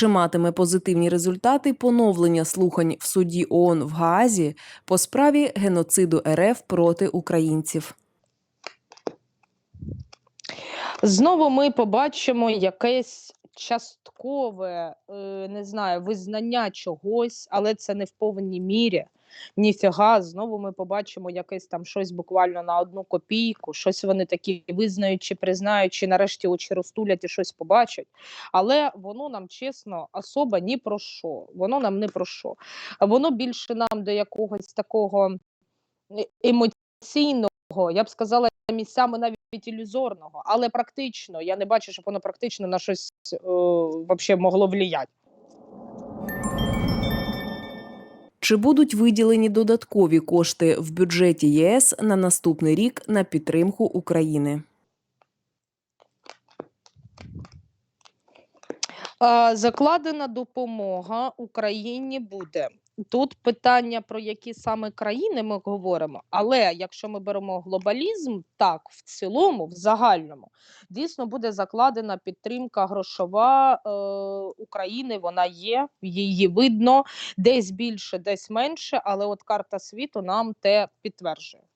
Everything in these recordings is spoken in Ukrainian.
Чи матиме позитивні результати поновлення слухань в суді ООН в Гаазі по справі геноциду РФ проти українців? Знову ми побачимо якесь часткове, е, не знаю, визнання чогось, але це не в повній мірі. Ніфіга, знову ми побачимо якесь там щось буквально на одну копійку, щось вони такі визнають чи признають, чи нарешті очі розтулять і щось побачать. Але воно нам чесно особа ні про що. Воно нам не про що. Воно більше нам до якогось такого е, емоційного, я б сказала, місцями навіть ілюзорного, але практично. Я не бачу, щоб воно практично на щось е, вообще могло вліяти. Чи будуть виділені додаткові кошти в бюджеті ЄС на наступний рік на підтримку України? Е, Закладена допомога Україні буде. Тут питання про які саме країни ми говоримо, але якщо ми беремо глобалізм, так в цілому, в загальному, дійсно буде закладена підтримка грошова е, України. Вона є, її видно десь більше, десь менше. Але от карта світу нам те підтверджує.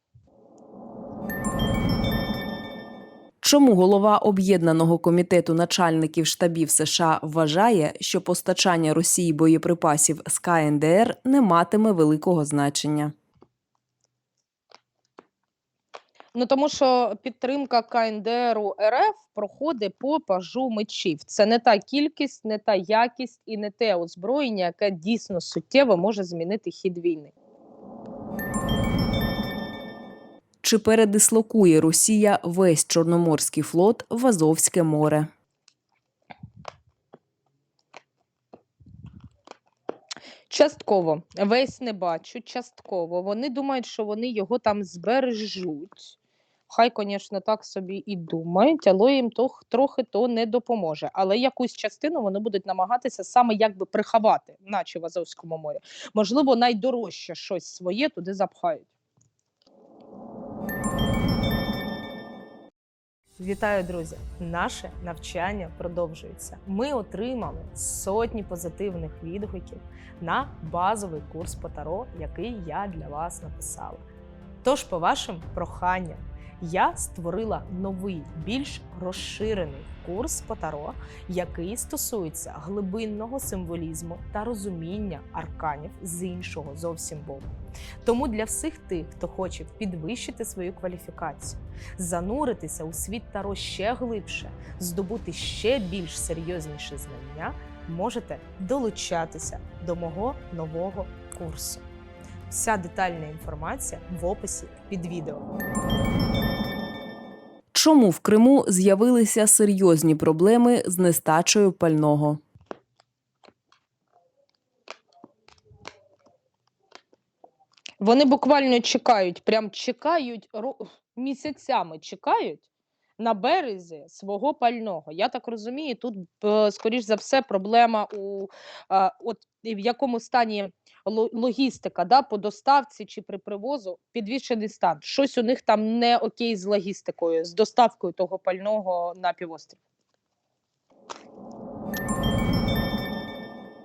Чому голова об'єднаного комітету начальників штабів США вважає, що постачання Росії боєприпасів з КНДР не матиме великого значення? Ну тому що підтримка КНДРу РФ проходить по пажу мечів. Це не та кількість, не та якість і не те озброєння, яке дійсно суттєво може змінити хід війни. Чи передислокує Росія весь Чорноморський флот в Азовське море? Частково весь не бачу. Частково вони думають, що вони його там збережуть. Хай, звісно, так собі і думають, але їм то трохи то не допоможе. Але якусь частину вони будуть намагатися саме якби приховати, наче в Азовському морі. Можливо, найдорожче щось своє туди запхають. Вітаю, друзі! Наше навчання продовжується. Ми отримали сотні позитивних відгуків на базовий курс по таро, який я для вас написала. Тож, по вашим проханням, я створила новий, більш розширений курс по таро, який стосується глибинного символізму та розуміння арканів з іншого зовсім боку. Тому для всіх тих, хто хоче підвищити свою кваліфікацію, зануритися у світ таро ще глибше, здобути ще більш серйозніші знання, можете долучатися до мого нового курсу. Вся детальна інформація в описі під відео. Чому в Криму з'явилися серйозні проблеми з нестачею пального? Вони буквально чекають, прям чекають місяцями чекають на березі свого пального. Я так розумію, тут, е, скоріш за все, проблема у от і в якому стані логістика да, по доставці чи при привозу підвішений стан. Щось у них там не окей з логістикою, з доставкою того пального на півострів.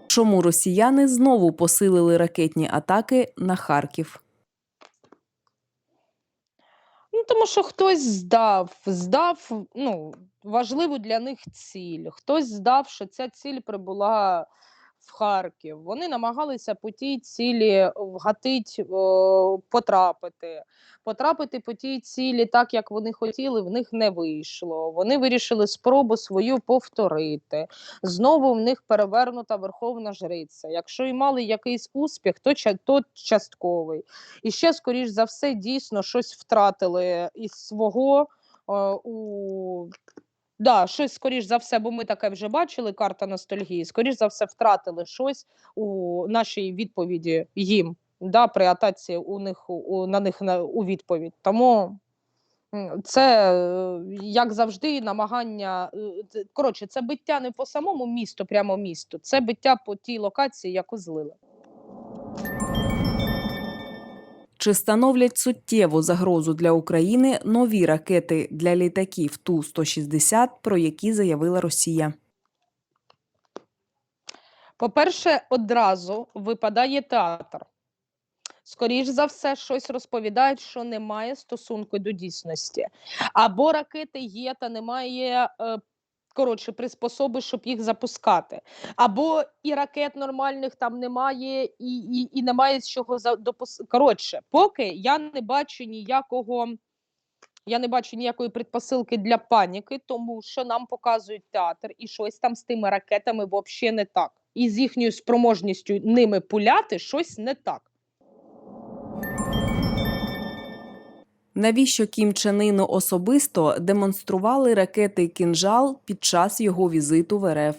Чому росіяни знову посилили ракетні атаки на Харків? Ну, тому що хтось здав, здав ну, важливу для них ціль. Хтось здав, що ця ціль прибула в Харків. Вони намагалися по тій цілі вгатить, о, потрапити. Потрапити по тій цілі так, як вони хотіли, в них не вийшло. Вони вирішили спробу свою повторити. Знову в них перевернута верховна жриця. Якщо і мали якийсь успіх, то, то частковий. І ще, скоріш за все, дійсно щось втратили із свого е, у. Да, щось скоріш за все, бо ми таке вже бачили, карта ностальгії. Скоріш за все, втратили щось у нашій відповіді їм, да, при атаці у них у, на них на, у відповідь. Тому це, е, як завжди, намагання. е, Коротше, це биття не по самому місту, прямо місту, це биття по тій локації, яку злили. Чи становлять суттєву загрозу для України нові ракети для літаків Ту-160, про які заявила Росія? По-перше, одразу випадає театр. Скоріш за все, щось розповідають, що немає стосунку до дійсності. Або ракети є, та немає е, коротше, приспособи, щоб їх запускати. Або і ракет нормальних там немає, і, і, і немає з чого за допус... Коротше, поки я не бачу ніякого. Я не бачу ніякої предпосилки для паніки, тому що нам показують театр, і щось там з тими ракетами взагалі не так. І з їхньою спроможністю ними пуляти щось не так. Навіщо Кім Чен Іну особисто демонстрували ракети «Кінжал» під час його візиту в РФ?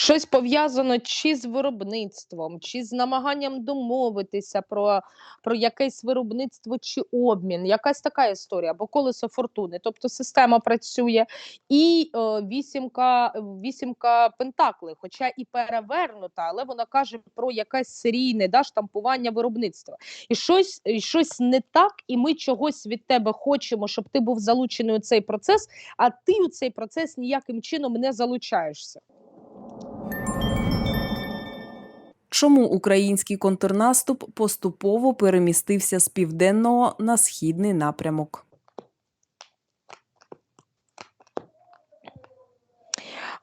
Щось пов'язано чи з виробництвом, чи з намаганням домовитися про, про якесь виробництво чи обмін, якась така історія, або колесо фортуни. Тобто система працює і е, вісімка, вісімка пентакли, хоча і перевернута, але вона каже про якесь серійне да, штампування виробництва. І щось, і щось не так, і ми чогось від тебе хочемо, щоб ти був залучений у цей процес, а ти у цей процес ніяким чином не залучаєшся. Чому український контрнаступ поступово перемістився з південного на східний напрямок?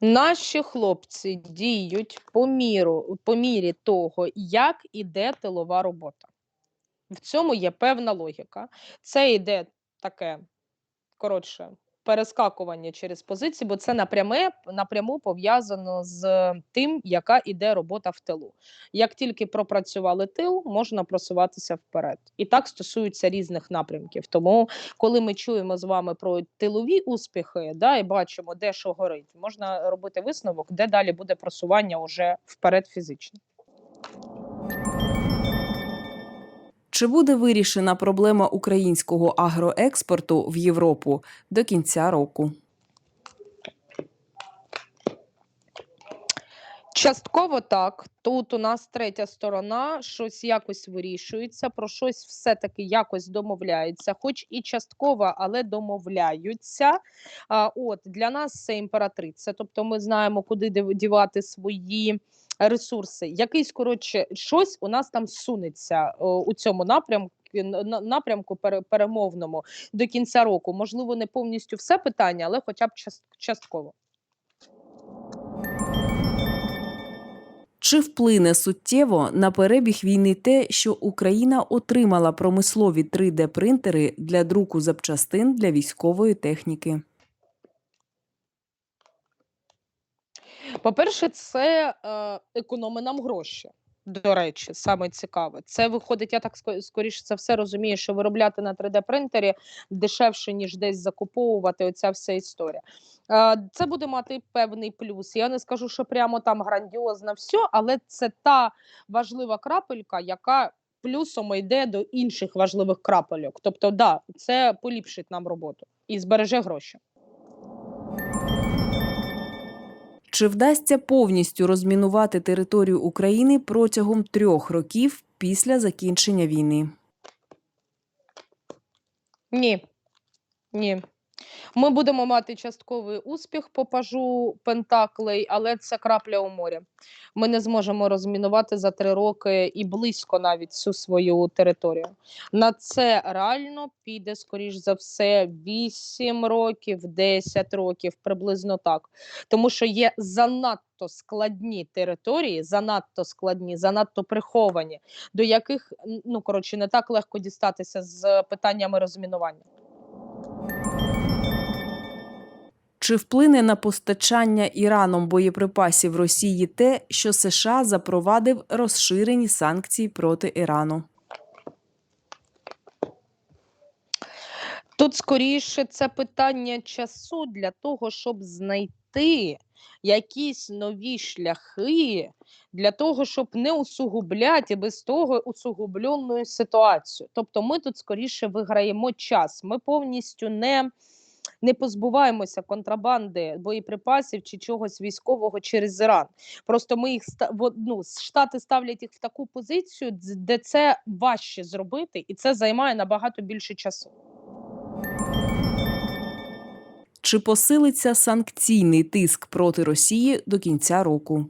Наші хлопці діють по міру, по мірі того, як іде тилова робота. В цьому є певна логіка. Це йде таке, коротше, перескакування через позиції, бо це напряме, напряму пов'язано з тим, яка іде робота в тилу. Як тільки пропрацювали тил, можна просуватися вперед. І так стосується різних напрямків. Тому, коли ми чуємо з вами про тилові успіхи, да, і бачимо, де що горить, можна робити висновок, де далі буде просування уже вперед фізично. Чи буде вирішена проблема українського агроекспорту в Європу до кінця року? Частково так. Тут у нас третя сторона, щось якось вирішується, про щось все-таки якось домовляються, хоч і частково, але домовляються. А, от Для нас це імператриця, тобто ми знаємо, куди дівати свої ресурси. Якийсь, коротше, щось у нас там сунеться о, у цьому напрямку. на- Напрямку пере- перемовному до кінця року. Можливо, не повністю все питання, але хоча б част- частково. Чи вплине суттєво на перебіг війни те, що Україна отримала промислові 3D-принтери для друку запчастин для військової техніки? По-перше, це е, економить нам гроші. До речі, саме цікаве. Це виходить, я так скоріше це все розумію, що виробляти на 3D-принтері дешевше, ніж десь закуповувати оця вся історія. Це буде мати певний плюс. Я не скажу, що прямо там грандіозно все, але це та важлива крапелька, яка плюсом йде до інших важливих крапельок. Тобто, да, це поліпшить нам роботу і збереже гроші. Чи вдасться повністю розмінувати територію України протягом трьох років після закінчення війни? Ні. Ні. Ми будемо мати частковий успіх по пажу Пентаклей, але це крапля у морі. Ми не зможемо розмінувати за три роки і близько навіть всю свою територію. На це реально піде, скоріш за все, 8 років, 10 років, приблизно так. Тому що є занадто складні території, занадто складні, занадто приховані, до яких ну коротше не так легко дістатися з питаннями розмінування. Чи вплине на постачання Іраном боєприпасів Росії те, що США запровадив розширені санкції проти Ірану? Тут скоріше це питання часу для того, щоб знайти якісь нові шляхи для того, щоб не усугубляти без того усугублену ситуацію. Тобто, ми тут скоріше виграємо час. Ми повністю не. Не позбуваємося контрабанди боєприпасів чи чогось військового через Іран. Просто ми їх ну, штати ставлять їх в таку позицію, де це важче зробити, і це займає набагато більше часу. Чи посилиться санкційний тиск проти Росії до кінця року?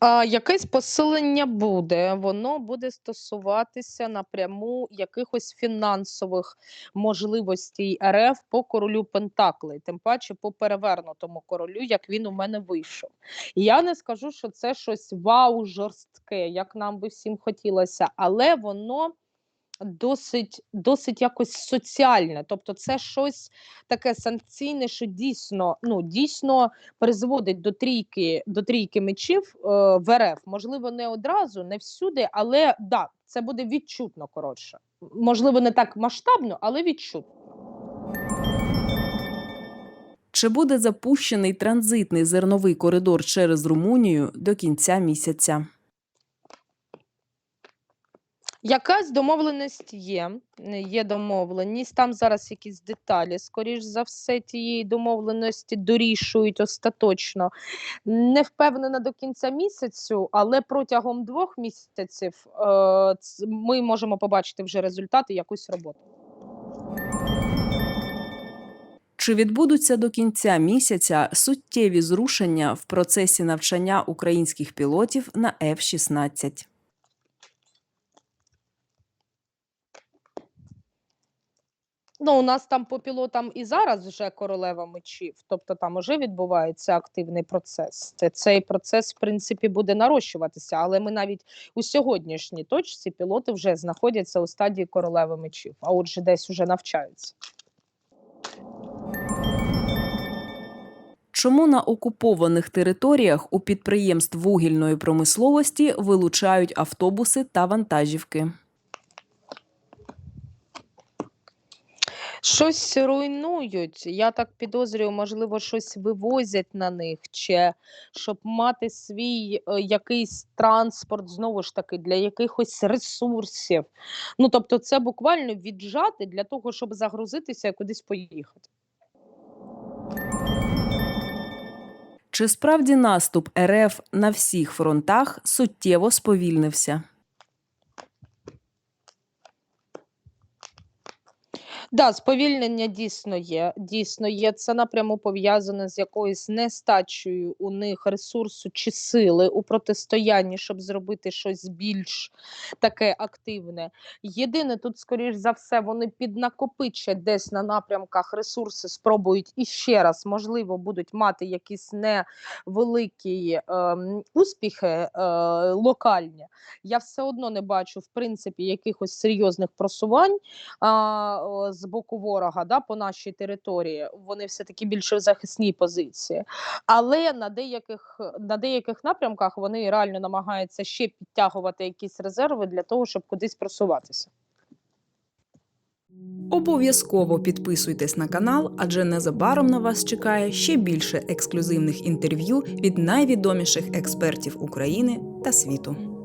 А, якесь посилення буде. Воно буде стосуватися напряму якихось фінансових можливостей РФ по королю Пентаклей, тим паче по перевернутому королю, як він у мене вийшов. Я не скажу, що це щось вау жорстке, як нам би всім хотілося, але воно. Досить, досить якось соціальне, тобто це щось таке санкційне, що дійсно, ну дійсно призводить до трійки до трійки мечів е, в РФ. Можливо, не одразу, не всюди, але да, це буде відчутно коротше. Можливо, не так масштабно, але відчутно. Чи буде запущений транзитний зерновий коридор через Румунію до кінця місяця? Якась домовленість є. Є домовленість. Там зараз якісь деталі, скоріш за все, тієї домовленості дорішують остаточно. Не впевнена до кінця місяцю, але протягом двох місяців е, ми можемо побачити вже результати якусь роботи. Чи відбудуться до кінця місяця суттєві зрушення в процесі навчання українських пілотів на F-16? Ну, у нас там по пілотам і зараз вже королева мечів, тобто там вже відбувається активний процес. Це- Цей процес, в принципі, буде нарощуватися, але ми навіть у сьогоднішній точці пілоти вже знаходяться у стадії королеви мечів, а отже, десь вже навчаються. Чому на окупованих територіях у підприємств вугільної промисловості вилучають автобуси та вантажівки? Щось руйнують. Я так підозрюю, можливо, щось вивозять на них, чи щоб мати свій е, якийсь транспорт, знову ж таки, для якихось ресурсів. Ну, тобто, це буквально віджати для того, щоб загрузитися і кудись поїхати. Чи справді наступ РФ на всіх фронтах суттєво сповільнився? Да, сповільнення дійсно є. Дійсно є. Це напряму пов'язане з якоюсь нестачею у них ресурсу чи сили у протистоянні, щоб зробити щось більш таке активне. Єдине, тут, скоріш за все, вони піднакопичать десь на напрямках ресурси, спробують іще раз, можливо, будуть мати якісь невеликі ем, успіхи е, локальні. Я все одно не бачу, в принципі, якихось серйозних просувань о, з боку ворога да, по нашій території. Вони все-таки більше в захисній позиції. Але на деяких, на деяких напрямках вони реально намагаються ще підтягувати якісь резерви для того, щоб кудись просуватися. Обов'язково підписуйтесь на канал, адже незабаром на вас чекає ще більше ексклюзивних інтерв'ю від найвідоміших експертів України та світу.